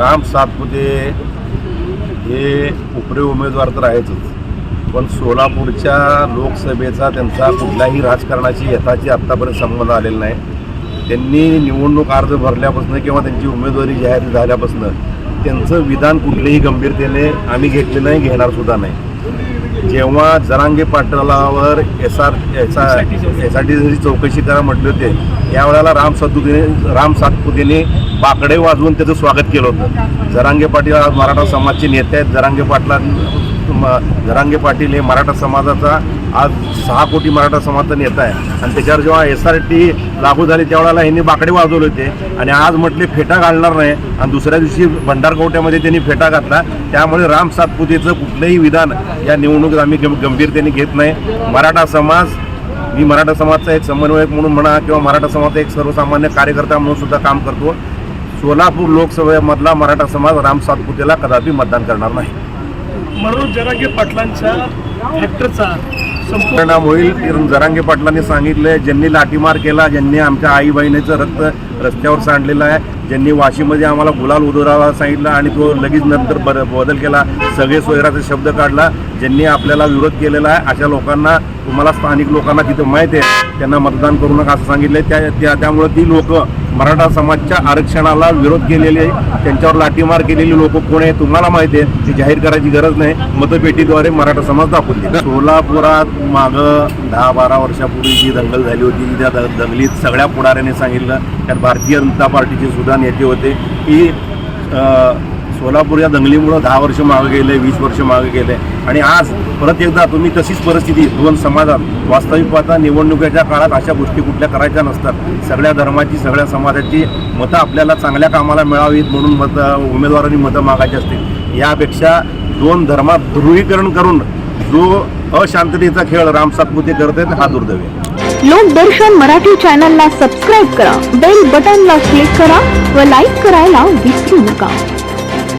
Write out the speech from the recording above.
राम सातपुते हे उपरे उमेदवार तर आहेतच. पण सोलापूरच्या लोकसभेचा त्यांचा कुठल्याही राजकारणाची यथाची आत्तापर्यंत संबंध आलेला नाही. त्यांनी निवडणूक अर्ज भरल्यापासून किंवा त्यांची उमेदवारी जाहीर झाल्यापासून त्यांचं विधान कुठलेही गंभीरतेने आम्ही घेतले नाही घेणारसुद्धा नाही. जेव्हा Jarange पाटलावर S R S R S R T चौकशी करा म्हटले होते यावेळेला राम सातपुतेने राम सातपुतेने बाकडे वाजवून त्याचं स्वागत केलं होतं. जरांगे पाटील आज मराठा समाजचे नेते आहेत. जरांगे पाटला जरांगे पाटील हे मराठा समाजाचा आज सहा कोटी मराठा समाजाचा नेता आहे. आणि त्याच्यावर जेव्हा एस आर टी लागू झाली त्यावेळेला ह्यांनी बाकडे वाजवले होते. आणि आज म्हटले फेटा घालणार नाही. आणि दुसऱ्या दिवशी भंडारकोट्यामध्ये त्यांनी फेटा घातला. त्यामुळे राम सातपुतेचं कुठलंही विधान या निवडणुकीत आम्ही गंभीरतेने घेत नाही. मराठा समाज मी मराठा समाजचा एक समन्वयक म्हणून म्हणा किंवा मराठा समाजचा एक सर्वसामान्य कार्यकर्ता म्हणून सुद्धा काम करतो. सोलापूर लोकसभेमधला मराठा समाज राम सातपुतेला कदापि मतदान करणार नाही. मनोज जरांगे पाटलांच्या फॅक्टरचा परिणाम होईल. जरांगे पाटलांनी सांगितलंय ज्यांनी लाठीमार केला ज्यांनी आमच्या आई बहिणीचं रक्त रस्त्यावर सांडलेलं आहे ज्यांनी वाशीमध्ये आम्हाला गुलाल उधळायला सांगितलं आणि तो लगेच नंतर बद बदल केला. सगळे सोयराचा शब्द काढला. ज्यांनी आपल्याला विरोध केलेला आहे अशा लोकांना तुम्हाला स्थानिक लोकांना तिथं माहीत आहे त्यांना मतदान करू नका असं सांगितलंय. त्या त्या त्यामुळे ती लोक मराठा समाजच्या आरक्षणाला विरोध केलेले त्यांच्यावर लाठीमार केलेली लोक कोण आहे तुम्हाला माहिती आहे. ती जाहीर करायची गरज नाही. मतपेटीद्वारे मराठा समाज दाखवून दिला. सोलापुरात मागं दहा बारा वर्षापूर्वी जी दंगल झाली होती त्या द- दंगलीत सगळ्या पुढाऱ्याने सांगितलं. त्यात भारतीय जनता पार्टीचे सुद्धा नेते होते. की सोलापूर या दंगलीमुळं दहा वर्ष मागे गेले वीस वर्ष मागे गेले. आणि आज परत एकदा तुम्ही तशीच परिस्थिती दोन समाजात वास्तविक पाहता निवडणुकीच्या काळात अशा गोष्टी कुठल्या करायच्या नसतात. सगळ्या धर्माची सगळ्या समाजाची मतं आपल्याला चांगल्या कामाला मिळावीत म्हणून मतं उमेदवारांनी मतं मागायची असतील. यापेक्षा दोन धर्मात ध्रुवीकरण करून जो अशांततेचा खेळ राम सातपुते करत आहेत हा दुर्दैव आहे. लोकदर्शन मराठी चॅनलला सबस्क्राईब करा. बेल बटनला क्लिक करा व लाईक करायला विसरू नका.